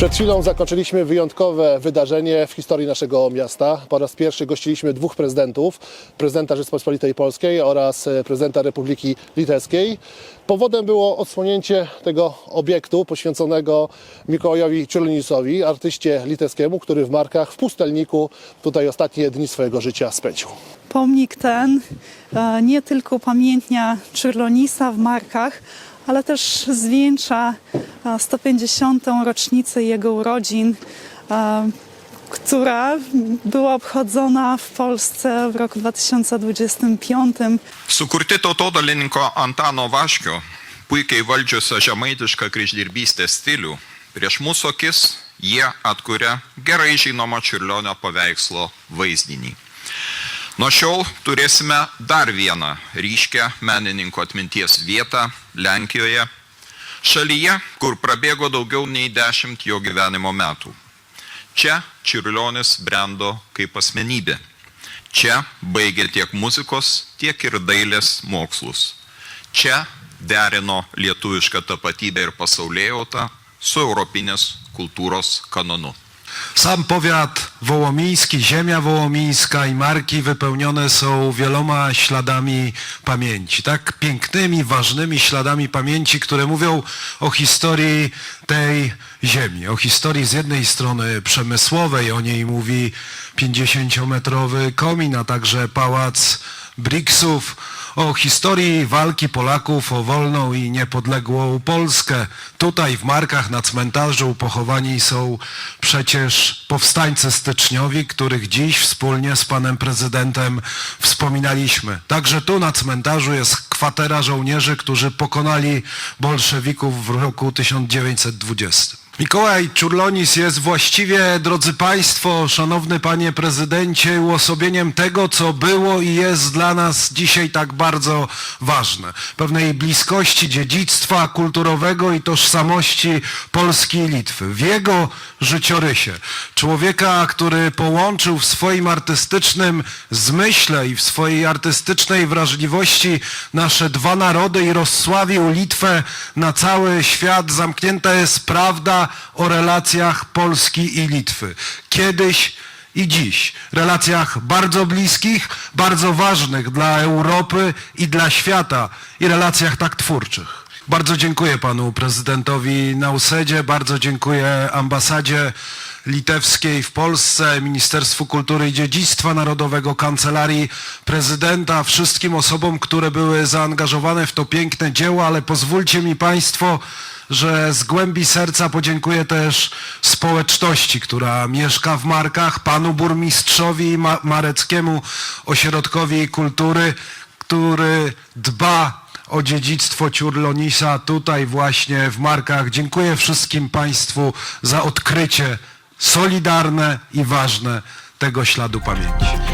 Przed chwilą zakończyliśmy wyjątkowe wydarzenie w historii naszego miasta. Po raz pierwszy gościliśmy dwóch prezydentów, prezydenta Rzeczpospolitej Polskiej oraz e, prezydenta Republiki Litewskiej. Powodem było odsłonięcie tego obiektu poświęconego Mikołajowi Czerlonisowi, artyście litewskiemu, który w Markach w pustelniku tutaj ostatnie dni swojego życia spędził. Pomnik ten e, nie tylko upamiętnia Czyrlonisa w Markach, ale też zwieńcza 150. rocznicę jego urodzin, która była obchodzona w Polsce w roku 2025. Sukurti tautodailininko Antano Vaškio, puikiai valdžiusio žemaitišką kryždirbystės stilių, prieš mūsų akis jie atkuria gerai žinomo čiurlionio paveikslo vaizdinį. Nuo šiol turėsime dar vieną ryškę menininko atminties vietą Lenkijoje, šalyje, kur prabėgo daugiau nei dešimt jo gyvenimo metų. Čia Čiurlionis brendo kaip asmenybė. Čia baigė tiek muzikos, tiek ir dailės mokslus. Čia derino lietuvišką tapatybę ir pasaulėjautą su europinės kultūros kanonu. Sam powiat wołomiński, ziemia wołomińska i marki wypełnione są wieloma śladami pamięci. Tak pięknymi, ważnymi śladami pamięci, które mówią o historii tej ziemi. O historii z jednej strony przemysłowej, o niej mówi 50-metrowy komin, a także pałac Briksów, o historii walki Polaków o wolną i niepodległą Polskę. Tutaj w Markach na cmentarzu pochowani są przecież powstańcy styczniowi, których dziś wspólnie z panem prezydentem wspominaliśmy. Także tu na cmentarzu jest kwatera żołnierzy, którzy pokonali bolszewików w roku 1920. Mikołaj Czurlonis jest właściwie, drodzy Państwo, szanowny Panie Prezydencie, uosobieniem tego, co było i jest dla nas dzisiaj tak bardzo ważne. Pewnej bliskości dziedzictwa kulturowego i tożsamości Polski i Litwy. W jego życiorysie człowieka, który połączył w swoim artystycznym zmyśle i w swojej artystycznej wrażliwości nasze dwa narody i rozsławił Litwę na cały świat, zamknięta jest prawda o relacjach Polski i Litwy. Kiedyś i dziś. Relacjach bardzo bliskich, bardzo ważnych dla Europy i dla świata i relacjach tak twórczych. Bardzo dziękuję panu prezydentowi Nausedzie, bardzo dziękuję ambasadzie litewskiej w Polsce, Ministerstwu Kultury i Dziedzictwa Narodowego, Kancelarii Prezydenta, wszystkim osobom, które były zaangażowane w to piękne dzieło, ale pozwólcie mi państwo, że z głębi serca podziękuję też społeczności, która mieszka w Markach, panu burmistrzowi Ma- Mareckiemu Ośrodkowi Kultury, który dba o dziedzictwo Ciurlonisa tutaj właśnie w Markach. Dziękuję wszystkim Państwu za odkrycie solidarne i ważne tego śladu pamięci.